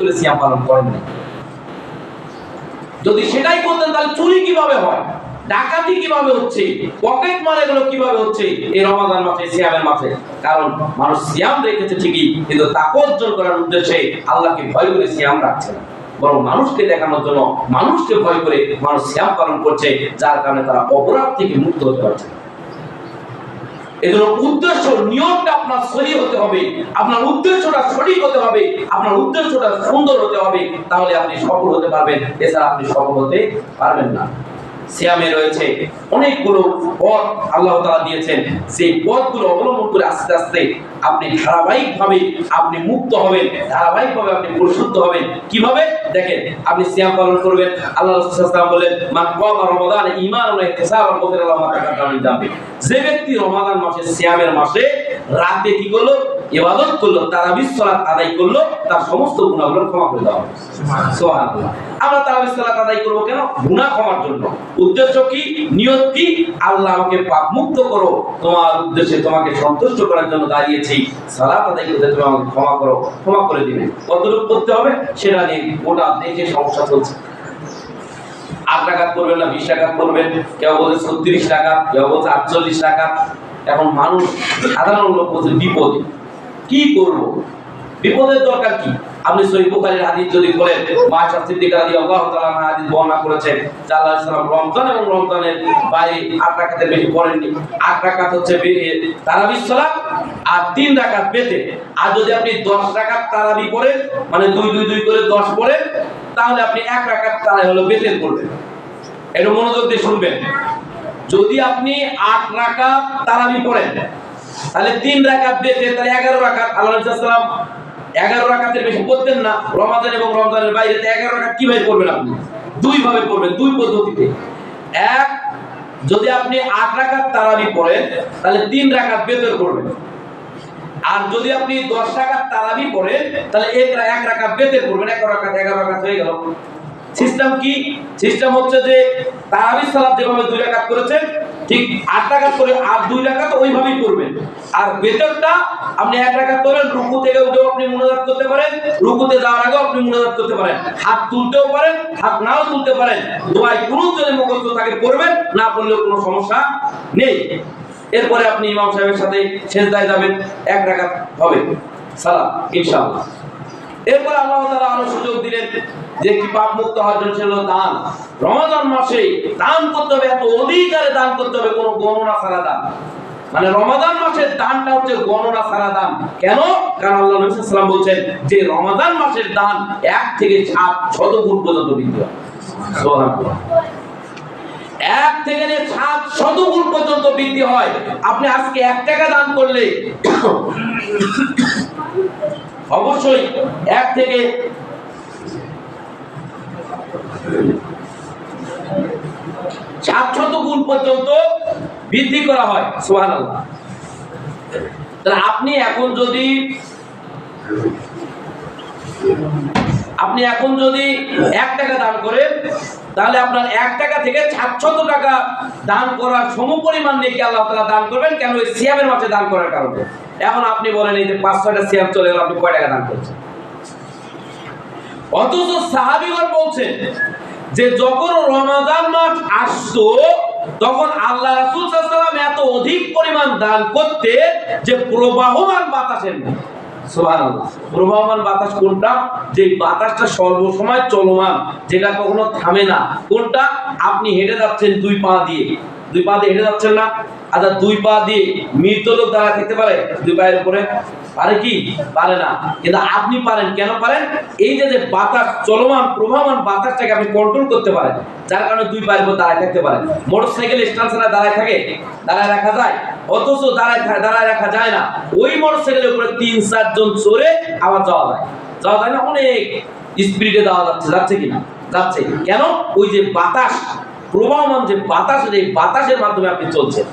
করে সিয়াম পালন করেন না যদি সেটাই করতেন, তাহলে চুরি কীভাবে হয়? ডাকাতি কীভাবে হচ্ছে? পকেট মার এগুলো কীভাবে হচ্ছে? এই রমাদান মাসে, সিয়ামের মাসে। কারণ মানুষ সিয়াম রেখেছে ঠিকই, কিন্তু তাকে অর্জন করার উদ্দেশ্যে আল্লাহকে ভয় করে সিয়াম রাখছে না। বরং মানুষকে দেখানোর জন্য মানুষকে ভয় করে মানুষ সিয়াম পালন করছে, যার কারণে তারা অপরাধ থেকে মুক্ত হতে পারছে না। এজন্য উদ্দেশ্য নিয়মটা আপনার সহি হতে হবে, আপনার উদ্দেশ্যটা সঠিক হতে হবে, আপনার উদ্দেশ্যটা সুন্দর হতে হবে, তাহলে আপনি সফল হতে পারবেন। এছাড়া আপনি সফল হতে পারবেন না। সিয়ামে রয়েছে। অনেকগুলো পথ আল্লাহ তাআলা দিয়েছেন। সেই পথগুলো অবলম্বন করে আস্তে আস্তে আপনি ধারাবাহিকভাবে আপনি মুক্ত হবেন, ধারাবাহিকভাবে আপনি পরিশুদ্ধ হবেন। কীভাবে? দেখেন, আপনি সিয়াম পালন করবেন, আল্লাহ রাসূল সাল্লাল্লাহু আলাইহি ওয়াসাল্লাম বলেন মান কামা রমাদান মিন যামবি যে ব্যক্তি রমাদান মাসে, সিয়ামের মাসে, রাতে কি করল? ইবাদত করল তারাবির সালাত আদায় করল তার সমস্ত গুনাহগুলো ক্ষমা করে দেওয়া হবে সুবহানাল্লাহ। আমরা তারাবির সালাত আদায় করব কেন? গুনাহ ক্ষমার জন্য। উদ্দেশ্য কি? নিয়ত কি? আল্লাহ আমাকে পাপ মুক্ত করো। তোমার উদ্দেশ্যে তোমাকে সন্তুষ্ট করার জন্য দাঁড়িয়েছি। সালাত আদায় করতে তুমি আমাকে ক্ষমা করো ক্ষমা করে দিবে। কতটুকু করতে হবে? সেটা নিয়ে গোটা দেশে সমস্যা চলছে। আট টাকা করবেন না বিশ টাকা করবেন। কেউ বলছে ছত্রিশ টাকা কেউ বলছে আটচল্লিশ টাকা এখন মানুষ সাধারণ লোক বলছে বিপদে। কি করব? বিপদের দরকার কি? আপনি সহিহ বুখারীর হাদিস যদি বলেন মাশা সিদ্দিকা রাদিয়াল্লাহু তাআলা হাদিস বর্ণনা করেছেন, যে আল্লাহ সাল্লাম রমজান এবং রমজানের বাইরে আট রাকাতের বেশি পড়েননি। আট রাকাত হচ্ছে তারাবির সালাত আর তিন রাকাত বেতে আর যদি আপনি দশ রাকাত তারাবি পড়েন মানে দুই দুই দুই করে দশ পড়েন, তাহলে আপনি এক রাকাত তারা হলো বেতের পড়বেন। এটা মনোযোগ দিয়ে শুনবেন। যদি আপনি আট রাকাত তারাবি পড়েন তাহলে তিন রাকাত বেতে তাহলে এগারো রাকাত, আল্লাহ সাল্লাম এগারো রাকাতের বেশি পড়তেন না। রমাদান এবং রমজানের বাইরে এগারো রাকাত কীভাবে পড়বেন আপনি? দুই ভাবে পড়বেন, দুই পদ্ধতিতে। এক, যদি আপনি আট রাকাত তারাবি পড়েন, তাহলে তিন রাকাত বেতর পড়বেন। আর যদি আপনি দশ রাকাত তারাবি পড়েন, তাহলে এক এক রাকাত বেতের পড়বেন, এক রাকাত, এগারো রাকাত হয়ে গেল। সিস্টেম কি? সিস্টেম হচ্ছে যে তারাবি সালাত যেভাবে দুই রাকাত করেছেন ঠিক আট রাকাত করে আর দুই রাকাত ওইভাবেই করবেন আর বেতরটা আপনি এক রাকাত করেন আপনি মুনাজাত করতে পারেন, রুকুতে যাওয়ার আগেও আপনি মুনাজাত করতে পারেন। হাত তুলতেও পারেন, হাত নাও তুলতে পারেন। দোয়ায় কোনো জনে মুখস্থ থাকে করবেন না করলেও কোনো সমস্যা নেই। এরপরে আপনি ইমাম সাহেবের সাথে সেজদায় যাবেন, এক রাকাত হবে। সালাম, ইনশাআল্লাহ। এরপর আল্লাহ তাআলা আরও সুযোগ দিলেন যে কি পাপ মুক্ত হওয়ার জন্য ছিল দান। রমাদান মাসে দান করতে হবে, এত অধিকারে দান করতে হবে, কোনো গণনা ছাড়া দান। মানে রমাদান মাসের দানটা হচ্ছে গণনা ছাড়া দান। কেন? কারণ আল্লাহ নবী বলছেন যে রমাদান মাসের দান এক থেকে সাত শত গুণ পর্যন্ত বৃদ্ধি হয়। এক থেকে নিয়ে সাত শত গুণ পর্যন্ত বৃদ্ধি হয়। আপনি আজকে এক টাকা দান করলে অবশ্যই এক থেকে গুণ পর্যন্ত বৃদ্ধি করা হয়, সুবহানাল্লাহ। তাহলে আপনি এখন যদি আপনি এখন যদি এক টাকা দান করেন, তাহলে আপনার এক টাকা থেকে সাতশত টাকা দান করার সমপরিমাণ নেকি আল্লাহ তাআলা দান করবেন, কেন ওই সিয়ামের মাঝে দান করার কারণে? এখন আপনি বলেন এই যে পাঁচ, ছয়টা সিয়াম চলে গেল, আপনি কয় টাকা দান করছেন? অথচ সাহাবিগণ বলছেন যে যখন রমাদান মাস আসতো, তখন আল্লাহ রাসূল সাল্লাল্লাহু এত অধিক পরিমাণ দান করতে যে প্রবাহমান বাতাসের মতো সুবহানাল্লাহ। প্রবাহমান বাতাস কোনটা? যে বাতাসটা সর্বসময় চলমান, যেটা কখনো থামে না। কোনটা? আপনি হেঁটে যাচ্ছেন দুই পা দিয়ে। দুই পা দিয়ে হেঁটে যাচ্ছেন না? আচ্ছা দুই পা দিয়ে মৃত লোক দাঁড়ায় থাকতে পারে? দুই পায়ের উপরে? পারে কি? পারে না। কিন্তু আপনি পারেন, কেন পারেন? এই যে যে বাতাস, চলমান, প্রবাহমান বাতাসটাকে আপনি কন্ট্রোল করতে পারেন, যার কারণে দুই পায়ের উপর দাঁড়ায় থাকতে পারেন। মোটরসাইকেল স্ট্যান্ড ছাড়া দাঁড়ায় থাকে? দাঁড়ায় রাখা যায়? অথচ দাঁড়ায় দাঁড়ায় রাখা যায় না। ওই মোটর সাইকেলের উপরে তিন চারজন চড়ে আবার যাওয়া যায়। যাওয়া যায় না? অনেক স্পিডে যাওয়া যাচ্ছে। যাচ্ছে কিনা যাচ্ছে। কেন? ওই যে বাতাস, প্রবাহমান যে বাতাস এই বাতাসের মাধ্যমে আপনি চলছেন।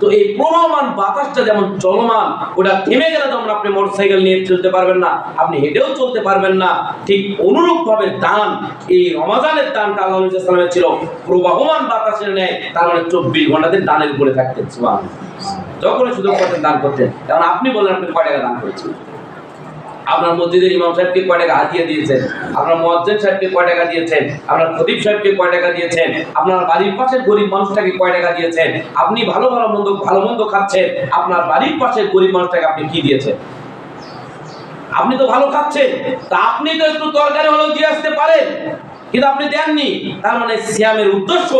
তো এই প্রবাহমান বাতাসটা যেমন চলমান, ওটা থেমে গেলে যেমন আপনি মোটরসাইকেল নিয়ে চলতে পারবেন না, আপনি হেঁটেও চলতে পারবেন না। ঠিক অনুরূপ ভাবে দান, এই রমাজানের দানটা আল্লাহ ইসলামের ছিল প্রবাহমান বাতাসের নেয় তার মানে চব্বিশ ঘন্টাতে দানের উপরে থাকতেন যখন শুধু পাচ্ছেন দান করতেন। কারণ আপনি বললেন আপনি কয় টাকা দান করেছেন? আপনার মসজিদের ইমাম সাহেবকে কয় টাকা হাতিয়ে দিয়েছেন? আপনার মুয়াজ্জিন সাহেবকে কয় টাকা দিয়েছেন? আপনার প্রদীপ সাহেবকে কয় টাকা দিয়েছেন? আপনার বাড়ির পাশের গরিব মানুষটাকে কয় টাকা দিয়েছেন? আপনি ভালো ভালো মন্দ ভালো মন্দ খাচ্ছেন, আপনার বাড়ির পাশের গরিব মানুষটাকে আপনি কি দিয়েছেন? আপনি তো ভালো খাচ্ছেন, তা আপনি তো একটু তরকারি হলেও দিয়ে আসতে পারেন। কিন্তু আপনি দেননি। তার মানে সিয়ামের উদ্দেশ্য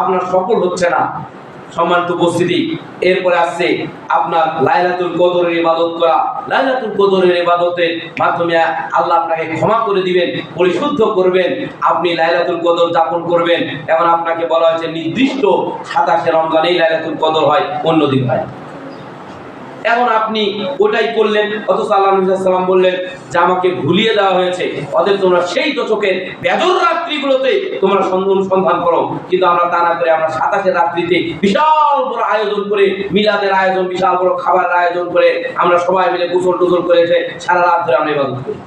আপনার সফল হচ্ছে না। সম্মানিত উপস্থিতি। এরপরে আসছে আপনার লাইলাতুল কদরের ইবাদত করা। লাইলাতুল কদরের ইবাদতের মাধ্যমে আল্লাহ আপনাকে ক্ষমা করে দিবেন, পরিশুদ্ধ করবেন, আপনি লাইলাতুল কদর যাপন করবেন। এখন আপনাকে বলা হয়েছে, নির্দিষ্ট সাতাশে রমজানেই লাইলাতুল কদর হয় অন্যদিন হয়। এখন আপনি ওটাই করলেন, অথচ আল্লাহ নবী বললেন যে আমাকে ভুলিয়ে দেওয়া হয়েছে, অতএব তোমরা সেই দশকের বেজর রাত্রিগুলোতে তোমরা অনুসন্ধান করো। কিন্তু আমরা তা না করে আমরা সাতাশের রাত্রিতে বিশাল বড় আয়োজন করে, মিলাদের আয়োজন, বিশাল বড় খাবারের আয়োজন করে আমরা সবাই মিলে গোসল টোসল করে এসে সারা রাত ধরে আমরা ইবাদত করি।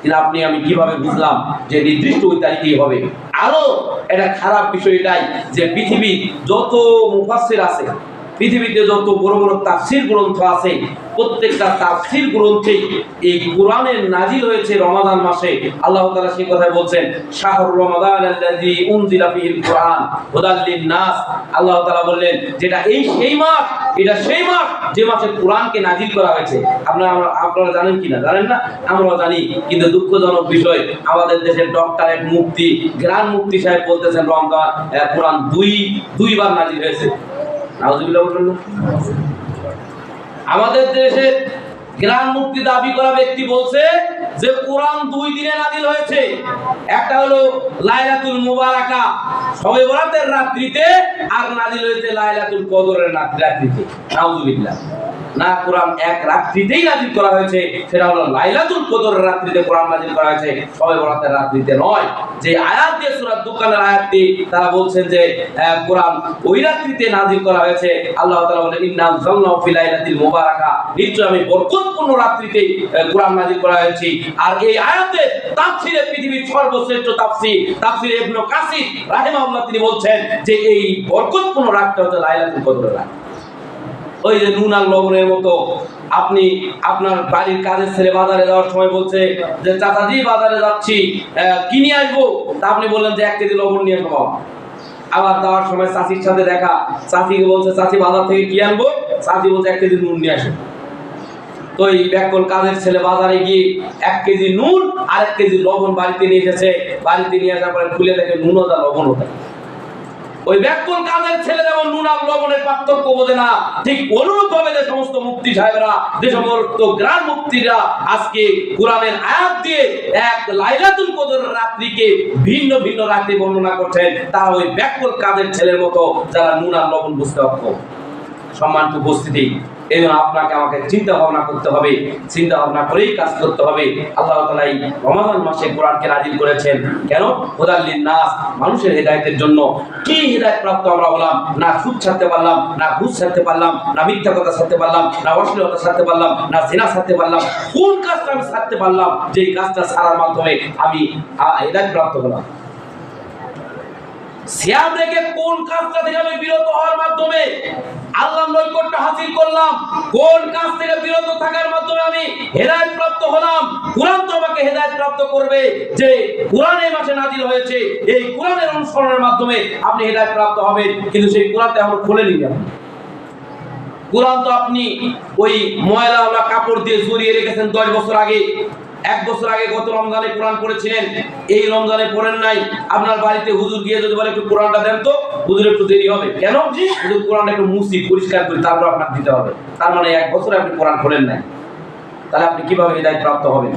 কিন্তু আপনি, আমি কীভাবে বুঝলাম যে নির্দিষ্ট ওই তারিখেই হবে? আরও এটা খারাপ বিষয় এটাই যে পৃথিবী যত মুফাসসির আছে পৃথিবীতে যত বড় বড় তাফসির গ্রন্থ আছে, প্রত্যেকটা তাফসির গ্রন্থে এই কোরআনের নাজিল হয়েছে রমাদান মাসে। আল্লাহ তাআলা সেই কথা বলছেন শাহরুর রমাদান আল্লাযী উনজিলা ফীহিল কোরআন হুদাল লিন-নাস। আল্লাহ তাআলা বললেন, যেটা এই সেই মাস, এটা সেই মাস যে মাসে কোরআনকে নাজিল করা হয়েছে। আপনারা আপনারা জানেন কিনা? জানেন না? আমরাও জানি, কিন্তু দুঃখজনক বিষয়, আমাদের দেশের ডক্টরেট মুফতি গ্রান মুফতি সাহেব বলতেছেন, রমজান কোরআন দুই, দুইবার নাজিল হয়েছে। আমাদের দেশে গ্রাম মুক্তি দাবি করা ব্যক্তি বলছে যে কোরআন দুই দিনে নাজিল হয়েছে। একটা হলো লাইলাতুল মুবারাকা, সবে রাত্রিতে, আর নাজিল হয়েছে লাইলাতুল কদরের রাত- রাত্রিতে। নাউজুবিল্লাহ। না কোরআন এক রাত্রিতেই নাজিল করা হয়েছে। সেটা হলো লাইলাতুল কদরের রাত্রিতে কোরআন নাজিল করা হয়েছে। সবে বরাতের রাত্রিতে নয়। যে আয়াত দিয়ে সূরা দোকানের আয়াত দিয়ে তারা বলছেন যে কোরআন ওই রাত্রিতে নাজিল করা হয়েছে। আল্লাহ তাআলা বলেন, ইন্না আনজালনাহু ফি লাইলাতিল মুবারাকা। নিশ্চয় আমি বরকতপূর্ণ রাত্রিতে কোরআন নাজিল করা হয়েছে। আর এই আয়াতে তাফসিরে পৃথিবীর সর্বশ্রেষ্ঠ তাফসীর তাফসীর ইবনে কাসির রাহিমাহুল্লাহ তিনি বলছেন যে, এই বরকতপূর্ণ রাতটা হচ্ছে লাইলাতুল কদরের রাত। ওই যে নুন আর লবণের মতো। আপনি আপনার বাড়ির কাজের ছেলে বাজারে যাওয়ার সময় বলছে যে, চাচাজি, বাজারে যাচ্ছি। কি নিয়ে আসব? তা আপনি বললেন যে, এক কেজি লবণ নিয়ে আসব আবার যাওয়ার সময় চাচির সাথে দেখা। চাচিকে বলছে, চাচি, বাজার থেকে কি আনব? চাচি বলছে, এক কেজি নুন নিয়ে আসো তো এই ব্যাকল কাজের ছেলে বাজারে গিয়ে এক কেজি নুন আর এক কেজি লবণ বাড়িতে নিয়ে এসেছে। বাড়িতে নিয়ে আসার পরে খুলে দেখে নুন ওটা লবণ ওটা ওই ব্যাকুল কাজের ছেলে যেমন নুন লবণের পার্থক্য বোঝে না, ঠিক অনুরূপ ভাবে যে সমস্ত মুক্তি সাহেবরা, যে সমস্ত গ্রাম মুক্তিরা আজকে কোরআনের আয়াত দিয়ে এক লাইলাতুল কদর রাত্রিকে ভিন্ন ভিন্ন রাত্রি বর্ণনা করছেন, তারা ওই ব্যাকুল কাজের ছেলের মতো যারা নুন আর লবণ বুঝতে অক্ষম সম্মানিত উপস্থিতি এই জন্য আপনাকে আমাকে চিন্তা ভাবনা করতে হবে, চিন্তা ভাবনা করেই কাজ করতে হবে। আল্লাহ তাআলা এই রমাদান মাসে কোরআনকে নাজিল করেছেন। কেন? হুদাল্লিন নাস মানুষের হেদায়েতের জন্য। কি হেদায়েত প্রাপ্ত আমরা হলাম? না সুদ ছাড়তে পারলাম, না ঘুষ ছাড়তে পারলাম, না মিথ্যা কথা ছাড়তে পারলাম, না অশ্লীলতা ছাড়তে পারলাম, না জেনা ছাড়তে পারলাম। কোন কাজটা আমি ছাড়তে পারলাম? যে কাজটা ছাড়ার মাধ্যমে আমি হেদায়েত প্রাপ্ত হলাম। রেখে কোন কাজটা থেকে আমি বিরত হওয়ার মাধ্যমে আল্লাহ নৈকট্য হাসিল করলাম, কোন কাজ থেকে বিরত থাকার মাধ্যমে আমি হেদায়েত প্রাপ্ত হলাম, কোরআন তো আমাকে হেদায়েত প্রাপ্ত করবে যে কোরআন এই মাসে নাজিল হয়েছে, এই কোরআনের অনুসরণের মাধ্যমে আপনি হেদায়েত প্রাপ্ত হবেন, কিন্তু সেই কোরআনটা এখন খুলেনি কেন? কোরআন তো আপনি ওই ময়লা কাপড় দিয়ে জড়িয়ে রেখেছেন দশ বছর আগে। এক বছর আগে গত রমজানে কোরআন করেছিলেন এই রমজানে পড়েন নাই। আপনার বাড়িতে হুজুর গিয়ে যদি বলে একটু কোরআনটা দেন তো, হুজুর একটু দেরি হবে। কেন? হুজুর কোরআনটা একটু মুসি পরিষ্কার করে তারপর আপনার দিতে হবে। তার মানে এক বছরে আপনি কোরআন করেন নাই। তাহলে আপনি কীভাবে হৃদায়ত প্রাপ্ত হবেন?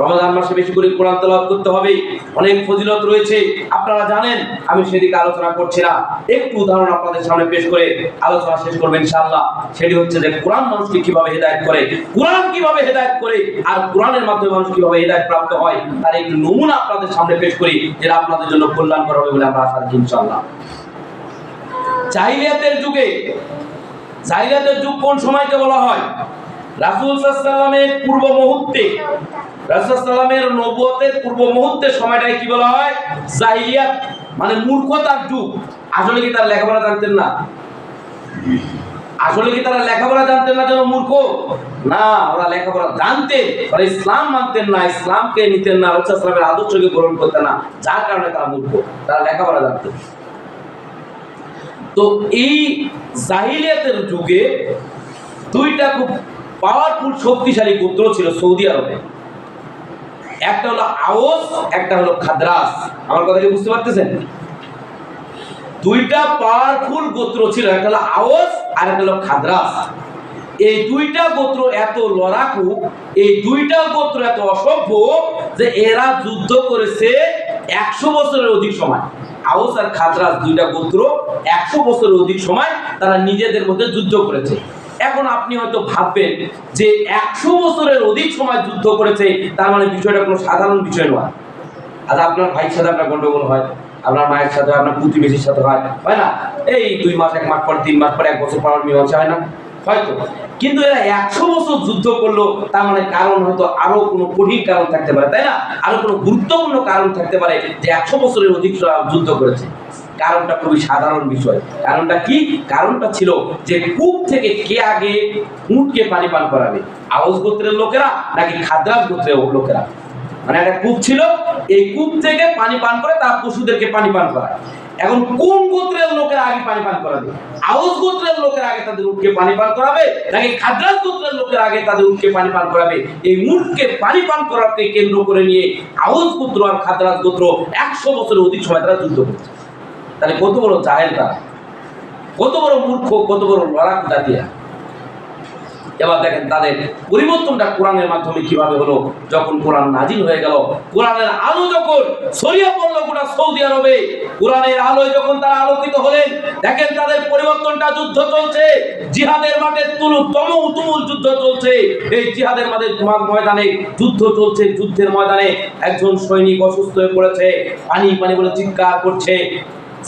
রমজান মাসে বেশি করে কোরআন তেলাওয়াত করতে হবে। অনেক ফজিলত রয়েছে। আপনারা জানেন, আমি সেদিকে আলোচনা করছি না। একটু উদাহরণ আপনাদের সামনে পেশ করে আলোচনা শেষ করবেন ইনশাআল্লাহ। সেটি হচ্ছে যে কোরআন মানুষকে কীভাবে হেদায়েত করে, কোরআন কীভাবে হেদায়েত করে, আর কোরআনের মাধ্যমে মানুষ কীভাবে হেদায়েত প্রাপ্ত হয়, তার একটু নমুনা আপনাদের সামনে পেশ করি, যেটা আপনাদের জন্য কল্যাণকর হবে বলে আমরা আশা রাখি ইনশাআল্লাহ। জাহিলিয়াতের যুগে, জাহিলিয়াতের যুগ কোন সময়কে বলা হয়? রাসূল সাল্লাল্লাহু সাল্লামের পূর্ব মুহূর্তে পূর্ব সময়টাকে কি বলা হয়? মানে মূর্খতার যুগ। আসলে কি তারা লেখাপড়া জানতেন না? আসলে কি তারা লেখাপড়া জানতেন না যেন মূর্খ? না, ওরা লেখাপড়া জানতেন ওরা ইসলাম মানতেন না, ইসলামকে নিতেন না ইসলামের আদর্শকে গ্রহণ করতেন না। যার কারণে তারা মূর্খ, তারা লেখাপড়া জানতেন তো এই জাহিলিয়াতের যুগে দুইটা খুব পাওয়ারফুল শক্তিশালী গোত্র ছিল সৌদি আরবে। একটা হলো আওস একটা হলো খাদ্রাস। আমার কথা কি বুঝতে পারতেছেন? দুইটা পাওয়ারফুল গোত্র ছিল, একটা হলো আওস আর একটা হলো খাদ্রাস। এই দুইটা গোত্র এত লড়াকু, এই দুইটা গোত্র এত অসভ্য যে এরা যুদ্ধ করেছে একশো বছরের অধিক সময়। আওস আর খাদ্রাস দুইটা গোত্র একশো বছরের অধিক সময় তারা নিজেদের মধ্যে যুদ্ধ করেছে। এখন আপনি হয়তো ভাববেন যে একশো বছরের অধিক সময় যুদ্ধ করেছে, তার মানে বিষয়টা কোনো সাধারণ বিষয় নয়। আজ আপনার ভাইয়ের সাথে আপনার গন্ডগোল হয়, আপনার মায়ের সাথে, আপনার প্রতিবেশীর সাথে হয় হয় না? এই দুই মাস, এক মাস পর, তিন মাস পর, এক বছর পর মীমাংসা হয় না। হয়তো। কিন্তু এরা একশো বছর যুদ্ধ করল, তার মানে কারণ হয়তো আরও কোনো কঠিন কারণ থাকতে পারে, তাই না? আরও কোনো গুরুত্বপূর্ণ কারণ থাকতে পারে যে একশো বছরের অধিক যুদ্ধ করেছে। কারণটা খুবই সাধারণ বিষয়। কারণটা কি? কারণটা ছিল যে কূপ থেকে কে আগে উঠকে পানি পান করাবে? আওয়াজ গোত্রের লোকেরা নাকি খাদ্রাস গোত্রের লোকেরা? মানে একটা কূপ ছিল, এই কূপ থেকে পানি পান করে তার পশুদেরকে পানি পান করায়। এখন কোন গোত্রের লোকেরা আগে পানি পান করাবে? আউস গোত্রের লোকের আগে তাদের উঠকে পানি পান করাবে, নাকি খাদ্রাস গোত্রের লোকের আগে তাদের উঠকে পানি পান করাবে? এই উঠকে পানি পান করাকে কেন্দ্র করে নিয়ে আউস গোত্র আর খাদ্রাস গোত্র একশো বছরের অধিক সময় তারা যুদ্ধ করছে। তাহলে কত বড় জাহেল তারা? কত বড় মূর্খ, কত বড় লড়াক জাতিয়া এবার দেখেন তাদের পরিবর্তনটা কোরআনের মাধ্যমে কীভাবে হলো? যখন কোরআন নাজিল হয়ে গেল, কোরআনের আলো যখন ছড়িয়ে পড়ল গোটা সৌদি আরবে, কোরআনের আলোয় যখন তারা আলোকিত হলেন, দেখেন তাদের পরিবর্তনটা যুদ্ধ চলছে, জিহাদের মাঠে তুলু তমু তুমুল যুদ্ধ চলছে। এই জিহাদের মাঠে তোমার ময়দানে যুদ্ধ চলছে, যুদ্ধের ময়দানে একজন সৈনিক অসুস্থ হয়ে পড়েছে, পানি পানি বলে চিৎকার করছে।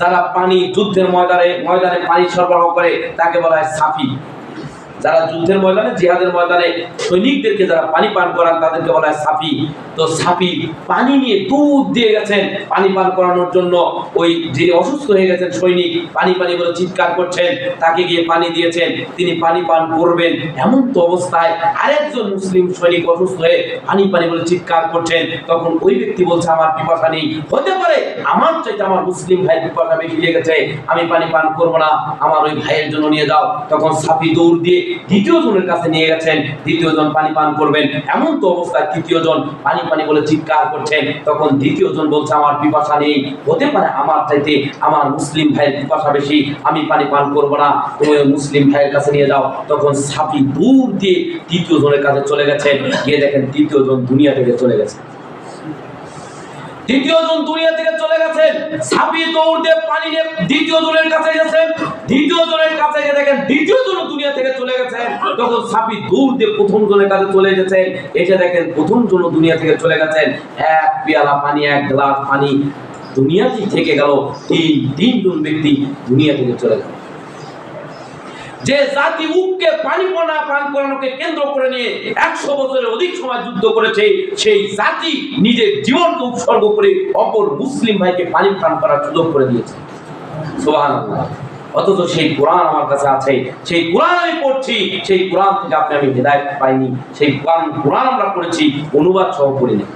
যারা পানি যুদ্ধের ময়দানে ময়দানে পানি সরবরাহ করে তাকে বলা হয় সাফি। যারা যুদ্ধের ময়দানে, জিহাদের ময়দানে সৈনিকদেরকে যারা পানি পান করান, তাদেরকে বলা হয় সাফি। তো সাফি পানি নিয়ে দুধ দিয়ে গেছেন, পানি পান করানোর জন্য ওই যিনি অসুস্থ হয়ে গেছেন সৈনিক, পানি পানি বলে চিৎকার করছেন, তাকে গিয়ে পানি দিয়েছেন, তিনি পানি পান করবেন। এমন তো অবস্থায় আরেকজন মুসলিম সৈনিক অসুস্থ হয়ে পানি পানি বলে চিৎকার করছেন, তখন ওই ব্যক্তি বলছে, আমার পিপাসা নেই। হতে পারে আমার চাইতে আমার মুসলিম ভাই পিপাসা বেশি লেগেছে, আমি পানি পান করব না, আমার ওই ভাইয়ের জন্য নিয়ে যাও। তখন সাফি দৌড় দিয়ে দ্বিতীয় জনের কাছে নিয়ে গেছেন, দ্বিতীয় জন পানি পান করবেন। এমন তো অবস্থায় তৃতীয় জন পানি পানি বলে চিৎকার করছেন। তখন দ্বিতীয় জন বলছে, আমার পিপাসা নেই। হতে পারে আমার চাইতে আমার মুসলিম ভাইয়ের পিপাসা বেশি, আমি পানি পান করব না। তুমি মুসলিম ভাইয়ের কাছে নিয়ে যাও। তখন সাফি দূর দিয়ে তৃতীয় জনের কাছে চলে গেছেন গিয়ে দেখেন তৃতীয় জন দুনিয়া থেকে চলে গেছে। দ্বিতীয় জন দুনিয়া থেকে চলে গেছেন সাপি দৌড় দিয়ে পানি নিয়ে দ্বিতীয় জনের কাছে গেছেন দ্বিতীয় জনের কাছে দ্বিতীয় জন দুনিয়া থেকে চলে গেছেন তখন সাপি দৌড় দিয়ে প্রথম জনের কাছে চলে গেছেন এসে দেখেন প্রথম জন দুনিয়া থেকে চলে গেছেন এক পেয়ালা পানি, এক গ্লাস পানি থেকে গেল। তিন তিনজন ব্যক্তি দুনিয়া থেকে চলে গেল। যে জাতি উককে পানি পোনা পান করানোকে কেন্দ্র করে নিয়ে একশো বছরের অধিক সময় যুদ্ধ করেছে, সেই জাতি নিজের জীবনকে উৎসর্গ করে অপর মুসলিম ভাইকে পানি পান করার সুযোগ করে দিয়েছে। সুবহানাল্লাহ। অথচ সেই কোরআন আমার কাছে আছে। সেই কোরআন আমি পড়ছি, সেই কোরআন থেকে আপনি আমি হেদায়ত পাইনি। সেই কোরআন কোরআন আমরা পড়েছি, অনুবাদ সহ পড়িনি।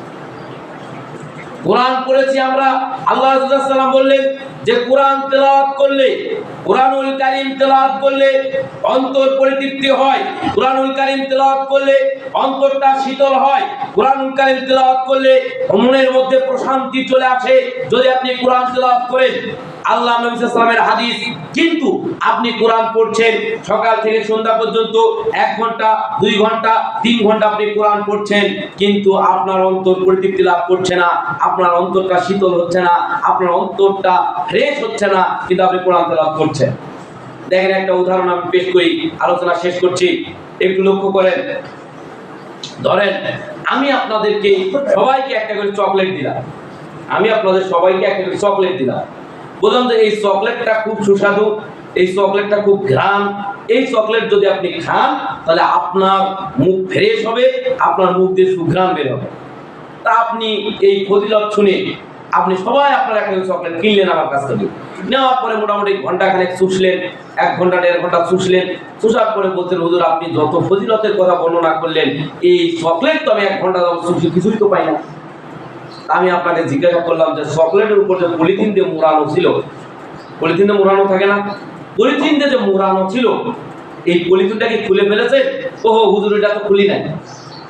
কোরআন পড়েছি আমরা, আল্লাহ সাল্লাম বললেন যে কোরআন তেলাওয়াত করলে, কোরআনুল তেলাওয়াত করলে অন্তর পরিতৃপ্তি হয়। কোরআনুল কারীম তেলাওয়াত করলে অন্তরটা শীতল হয়। কোরআনুল কারীম তেলাওয়াত করলে মনের মধ্যে প্রশান্তি চলে আসে। যদি আপনি কোরআন তেলাওয়াত করেন আল্লাহ নবী সাল্লামের হাদিস। কিন্তু আপনি কোরআন পড়ছেন, সকাল থেকে সন্ধ্যা পর্যন্ত এক ঘণ্টা, দুই ঘণ্টা, তিন ঘণ্টা আপনি কোরআন পড়ছেন, কিন্তু আপনার অন্তর পরিতৃপ্তি লাভ করছে না, আপনার অন্তরটা শীতল হচ্ছে না, আপনার অন্তরটা ফ্রেশ হচ্ছে না, কিন্তু আপনি কোরআন তেলাওয়াত করছেন। দেখেন একটা উদাহরণ আমি পেশ করি, আলোচনা শেষ করছি। একটু লক্ষ্য করেন। ধরেন, আমি আপনাদেরকে সবাইকে একটা করে চকলেট দিলাম। আমি আপনাদের সবাইকে একটা করে চকলেট দিলাম। বললাম যে এই চকলেটটা খুব সুস্বাদু, এই চকলেটটা খুব ঘ্রাণ। এই চকলেট যদি আপনি খান, তাহলে আপনার মুখ ফ্রেশ হবে, আপনার মুখ দিয়ে সুঘ্রাণ বের হবে। তা আপনি এই ফজিলত শুনে আপনি সবাই আপনার করে চকলেট কিনলেন আমার কাছ থেকে। নেওয়ার পরে মোটামুটি ঘণ্টা খানেক চুষলেন, এক ঘণ্টা দেড় ঘণ্টা চুষলেন। চুষার পরে বলছেন, হুজুর, আপনি যত ফজিলতের কথা বর্ণনা করলেন, এই চকলেট তো আমি এক ঘণ্টা যাবত চুষি, কিছুই তো পাই না। আমি আপনাকে জিজ্ঞাসা করলাম যে চকলেটের উপর যে পলিথিন দিয়ে মোড়ানো ছিল, পলিথিন দিয়ে মোড়ানো থাকে না? পলিথিন দিয়ে যে মোড়ানো ছিল, এই পলিথিনটা কি খুলে ফেলেছে? ও হুজুর, এটা তো খুলি নাই।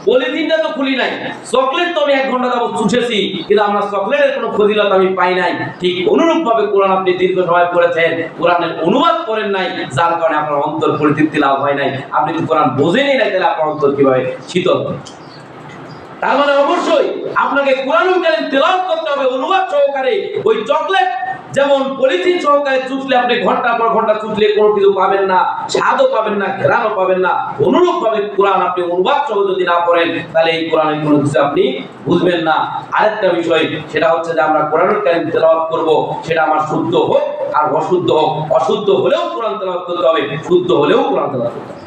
পলিথিনটা তো খুলি নাই। চকলেট তো আমি এক ঘণ্টা যাবত চুষেছি, কিন্তু আমরা চকলেটের কোনো ফজিলত আমি পাই নাই। ঠিক অনুরূপ ভাবে কোরআন আপনি দীর্ঘ সময় পড়েছেন, কোরআনের অনুবাদ করেন নাই, যার কারণে আপনার অন্তর পরিতৃপ্তি লাভ হয় নাই। আপনি যদি কোরআন বোঝেনই নাই, তাহলে আপনার অন্তর কীভাবে শীতল তার মানে অবশ্যই আপনাকে কোরআনুল কারীম তেলাওয়াত করতে হবে, অনুবাদ সহকারে। ওই চকলেট যেমন পলিথিন সহকারে চুষলে আপনি ঘণ্টা পর ঘণ্টা চুষলে কোনো কিছু পাবেন না, স্বাদও পাবেন না ঘেরানো পাবেন না। অনুরূপ ভাবে কোরআন আপনি অনুবাদ সহ যদি না পড়েন, তাহলে এই কোরআনের কোনো কিছু আপনি বুঝবেন না। আরেকটা বিষয়, সেটা হচ্ছে যে আমরা কোরআনুল কারীম তেলাওয়াত করব, সেটা আমার শুদ্ধ হোক আর অশুদ্ধ হোক। অশুদ্ধ হলেও কোরআন তেলাওয়াত করতে হবে, শুদ্ধ হলেও কোরআন তেলাওয়াত করতে হবে।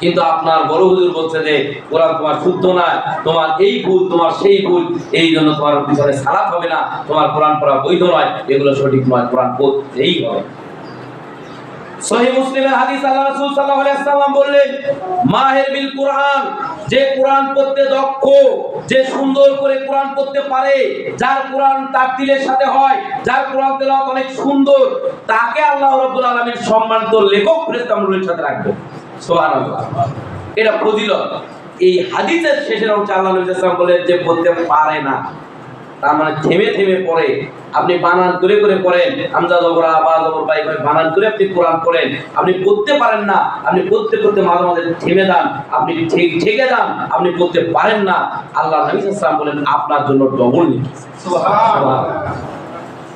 কিন্তু আপনার বড় হুজুর বলছে যে, কোরআন তোমার শুদ্ধ না তোমার এই ভুল, তোমার সেই ভুল, এই জন্য তোমার পিছনে সালাত হবে না, তোমার কোরআন পড়া বৈধ নয়, এগুলো সঠিক নয়, কোরআন পড়তেই হবে। সহিহ মুসলিমের হাদিস আল্লাহ সাল্লাম বললেন, মাহের বিল কোরআন, যে কোরআন পড়তে দক্ষ, যে সুন্দর করে কোরআন পড়তে পারে, যার কোরআন তাকতিলের সাথে হয়, যার কোরআন তেলাওয়াত অনেক সুন্দর, তাকে আল্লাহ রাব্বুল আলামিন সম্মানিত লেখক ফেরেশতামণ্ডলীর সাথে রাখবেন। এটা এই হাদিসের শেষের অংশে যে, পড়তে পারে না। তার মানে থেমে থেমে পড়ে। আপনি বানান করে করে পড়েন। বানান করে আপনি কোরআন পড়েন। আপনি পড়তে পারেন না। আপনি পড়তে পড়তে মাঝে মাঝে থেমে যান। আপনি ঠিক যান। আপনি পড়তে পারেন না। আল্লাহ নবী সাল্লাল্লাহু বলেন, আপনার জন্য ডবল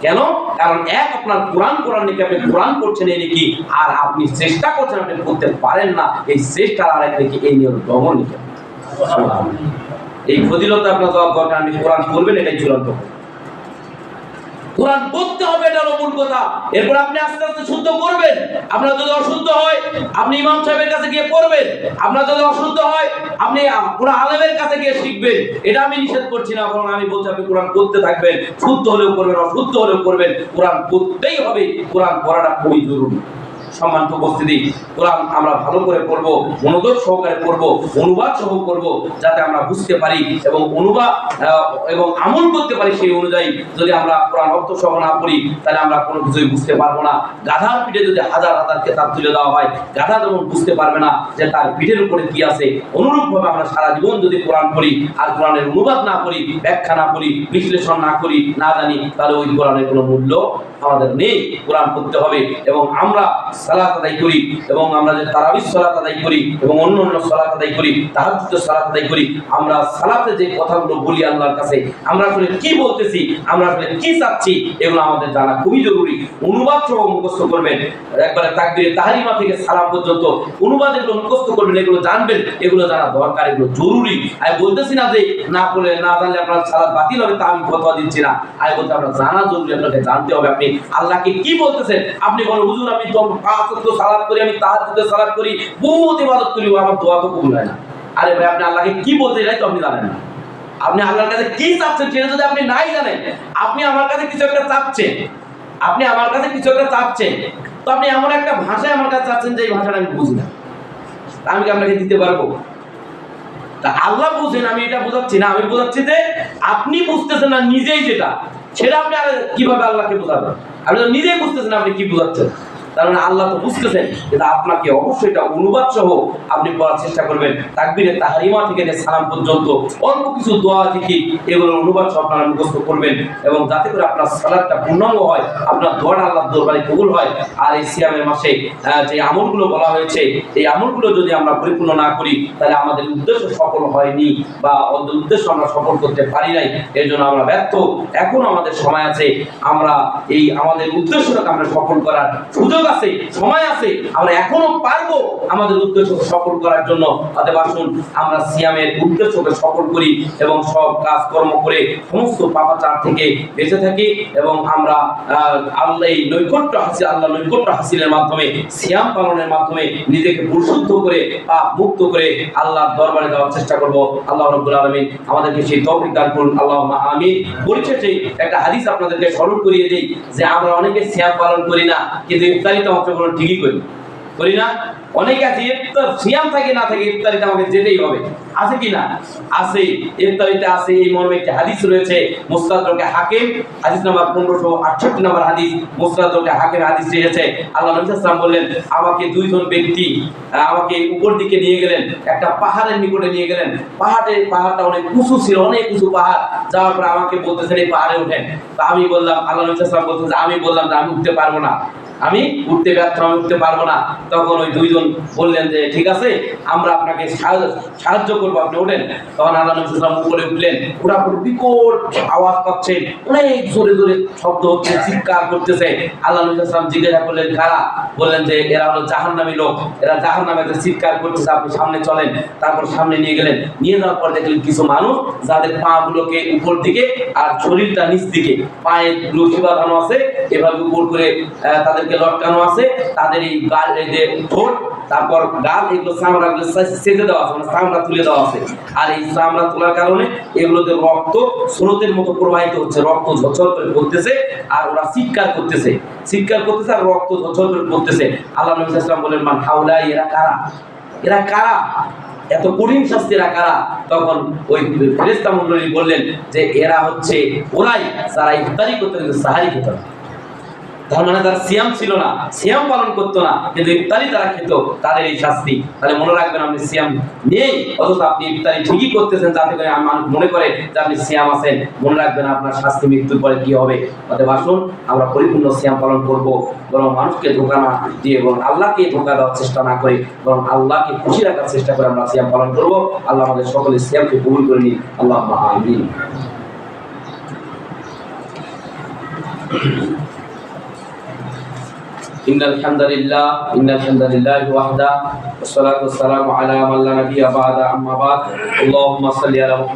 কেন? কারণ এক, আপনার কোরআন কোরআন নাকি আপনি কোরআন করছেন এই নাকি আর আপনি চেষ্টা করছেন, আপনি করতে পারেন না, এই চেষ্টার এক নাকি এই নিয়ম দমন এই ফজিলত আপনার দরকার, আপনি কোরআন করবেন এটাই চূড়ান্ত। কোরআন পড়তে হবে, এটা হলো মূল কথা। এরপর আপনি আস্তে আস্তে শুদ্ধ করবেন। আপনার যদি অশুদ্ধ হয়, আপনি ইমাম সাহেবের কাছে গিয়ে পড়বেন। আপনার যদি অশুদ্ধ হয়, আপনি কোনো আলেমের কাছে গিয়ে শিখবেন। এটা আমি নিষেধ করছি না বরং আমি বলছি আপনি কোরআন পড়তে থাকবেন। শুদ্ধ হলেও করবেন, অশুদ্ধ হলেও করবেন। কোরআন পড়তেই হবে, কোরআন পড়াটা খুবই জরুরি। সম্মানিত উপস্থিতি। কোরআন আমরা ভালো করে পড়ব, মনোযোগ সহকারে পড়ব, অনুবাদ সহ করব যাতে আমরা বুঝতে পারি এবং অনুবাদ এবং আমল করতে পারি সেই অনুযায়ী যদি আমরা কোরআন অর্থ সহ না করি তাহলে আমরা কোনো কিছুই বুঝতে পারব না। গাধার পিঠে যদি হাজার হাজার কেতাব তুলে দেওয়া হয়, গাধা যেমন বুঝতে পারবে না যে তার পিঠের উপরে কি আছে। অনুরূপভাবে আমরা সারা জীবন যদি কোরআন পড়ি আর কোরআনের অনুবাদ না করি, ব্যাখ্যা না করি, বিশ্লেষণ না করি, না জানি, তাহলে ওই কোরআনের কোনো মূল্য আমাদের নেই, কোরআন পড়তে হবে এবং আমরা সালাত আদায় করি এবং আমরা যে তারাবিস সালাত আদায় করি এবং অন্য অন্য সালাত আদায় করি, তাহাজ্জুদ সালাত আদায় করি, আমরা সালাতে যে কথাগুলো বলি আল্লাহর কাছে, আমরা আসলে কি বলতেছি, আমরা আসলে কি চাচ্ছি, এগুলো আমাদের জানা খুবই জরুরি। অনুবাদ সহ মুখস্থ করবেন, একবারে তাকবীরে তাহারিমা থেকে সালাম পর্যন্ত অনুবাদ এগুলো মুখস্থ করবেন, এগুলো জানবেন, এগুলো জানা দরকার, এগুলো জরুরি। আমি বলতেছি না যে না বলে না জানলে আপনার সালাত বাতিল হবে, তা আমি ফতোয়া দিচ্ছি না। আমি বলতে আপনার জানা জরুরি, আপনাকে জানতে হবে, আপনি আল্লাহকে কি বলতেছেন? আপনি বলেন, হুজুর, আমি ওয়াক্ত করি, আমি তাহাজ্জুদে সালাত করি, বহুত ইবাদত করি আমার দোয়া তো কবুল হয় না। আরে ভাই, আপনি আল্লাহকে কি বলতে চাই তো আপনি জানেন না। আপনি আল্লাহর কাছে কি চাচ্ছেন সেটা যদি আপনি নাই জানেন, আপনি আমার কাছে কিছু একটা চাচ্ছেন। আপনি আমার কাছে কিছু একটা চাচ্ছেন। তো আপনি এমন একটা ভাষায় আমার কাছে চাচ্ছেন যে এই ভাষাটা আমি বুঝি না। আমি কি আপনাকে দিতে পারব? তা আল্লাহ বুঝেন, আমি এটা বোঝাচ্ছি না। আমি বোঝাচ্ছি যে আপনি বুঝতেছেন না নিজেই যেটা। সেটা আপনি কীভাবে আল্লাহকে বোঝাবেন? আপনি নিজেই বুঝতেছেন আপনি কি বোঝাচ্ছেন। আল্লাহ তো বুঝতেছেন কিন্তু আপনাকে অবশ্যই এটা অনুবাদ সহ আপনি পড়ার চেষ্টা করবেন। তাকবীরে থেকে সালাম পর্যন্ত অল্প কিছু দোয়া থেকে অনুবাদ সহ আপনারা মুখস্থ করবেন এবং যাতে করে আপনার সালাদটা পূর্ণাঙ্গ হয়, আপনার দোয়াটা আল্লাহ দরবারে কবুল হয়। আর এই সিয়ামের মাসে যে আমলগুলো বলা হয়েছে, এই আমলগুলো যদি আমরা পরিপূর্ণ না করি, তাহলে আমাদের উদ্দেশ্য সফল হয়নি বা উদ্দেশ্য আমরা সফল করতে পারি নাই। এর জন্য আমরা ব্যর্থ। এখন আমাদের সময় আছে, আমরা এই আমাদের উদ্দেশ্যটাকে আমরা সফল করার সুযোগ সুযোগ আছে, সময় আছে, আমরা এখনও পারব আমাদের উদ্দেশ্যকে সফল করার জন্য। অতএব আসুন, আমরা সিয়ামের উদ্দেশ্যকে সফল করি এবং সব কাজ কর্ম করে সমস্ত পাপাচার থেকে বেঁচে থাকি এবং আমরা আল্লাহ নৈকট্য হাসিল, আল্লাহ নৈকট্য হাসিলের মাধ্যমে, সিয়াম পালনের মাধ্যমে নিজেকে পরিশুদ্ধ করে, পাপ মুক্ত করে আল্লাহর দরবারে দেওয়ার চেষ্টা করব। আল্লাহ রব্বুল আলামিন আমাদেরকে সেই তৌফিক দান করুন। আল্লাহ আমিন। পরিশেষে একটা হাদিস আপনাদেরকে স্মরণ করিয়ে দেই যে আমরা অনেকে সিয়াম পালন করি না, কিন্তু ঠিকই করি করি না। আছে, ইফতার সিয়াম থাকে, না থাকে, ইফতারিতে আমাকে যেতেই হবে। আছে কি না? আছে। ইফতারিতে আছে, এই মর্মে একটি হাদিস রয়েছে হাকিম, হাদিস পনেরোশো আটষট্টি নম্বর হাদিস হাকিম হাদিস আল্লাহ নবী বললেন, আমাকে দুইজন ব্যক্তি আমাকে উপর দিকে নিয়ে গেলেন, একটা পাহাড়ের নিকটে নিয়ে গেলেন। পাহাড়ের পাহাড়টা অনেক উঁচু ছিল, অনেক উঁচু পাহাড়। যাওয়ার পর আমাকে বলতেছেন এই পাহাড়ে উঠেন। তা আমি বললাম, আল্লাহ নবী বলতেছে, আমি বললাম যে আমি উঠতে পারব না। আমি উঠতে ব্যর্থ আমি উঠতে পারব না। তখন ওই দুইজন বললেন যে ঠিক আছে আমরা আপনাকে সাহায্য করব। আপনি ওঠেন তখন আল্লাহ নবী সাল্লাম উপরে উঠলেন। ওরা পুরো বিকট আওয়াজ পাচ্ছে। অনেক জোরে জোরে শব্দ হচ্ছে চিৎকার করতেছে। আল্লাহ নবী জিজ্ঞাসা করলেন কারা? বললেন যে এরা হলো জাহান্নামী লোক। এরা জাহান্নামে চিৎকার করতেছে আপনি সামনে চলেন। তারপর সামনে নিয়ে গেলেন। নিয়ে যাওয়ার পর দেখলেন কিছু মানুষ যাদের পা গুলোকে উপর দিকে আর শরীরটা নিচ দিকে পায়ে রশি বাঁধানো আছে। এভাবে উপর করে আহ, তাদেরকে লটকানো আছে, তাদের এই গাল, এই যে ঠোঁট, তারপর গাল, এগুলো চামড়া গুলো সেজে দেওয়া আছে মানে চামড়া তুলে দেওয়া আছে। আর এই চামড়া তোলার কারণে এগুলোতে রক্ত, স্রোতের মতো প্রবাহিত হচ্ছে, রক্ত ঝরঝর করে পড়তেছে, আর ওরা চিৎকার করতেছে। চিৎকার করতেছে আর রক্ত ঝরঝর করে পড়তেছে। আল্লাহ নবী সাল্লাম বলেন, মান হাউলা এরা কারা? এরা কারা? এত কঠিন শাস্তি কারা? তখন ওই ফেরেস্তা মন্ডলী বললেন যে, এরা হচ্ছে ওরাই, যারা ইফতারি করতে সাহারি খেত মানে তার সিয়াম ছিল না, সিয়াম পালন করতো না, কিন্তু ইফতারি তারা খেত, তাদের এই শাস্তি। তাহলে মনে রাখবেন আপনি সিয়াম নেই, অথচ আপনি ইফতারি ঠিকই করতেছেন, যাতে করে আমার মনে করে যে আপনি সিয়াম আছেন। মনে রাখবেন আপনার শাস্তি মৃত্যুর পরে কি হবে? অতএব আসুন, আমরা পরিপূর্ণ সিয়াম পালন করব, বরং মানুষকে ধোকা না দিয়ে আল্লাহকে ধোকা দেওয়ার চেষ্টা না করে, বরং আল্লাহকে খুশি রাখার চেষ্টা করে আমরা সিয়াম পালন করব। আল্লাহ আমাদের সকলের সিয়ামকে কবুল করে নিন আল্লাহ আমিন। إن الحمد لله إن الحمد لله وحده والصلاة والسلام على من لا نبي بعد أما بعد. اللهم صل على محمد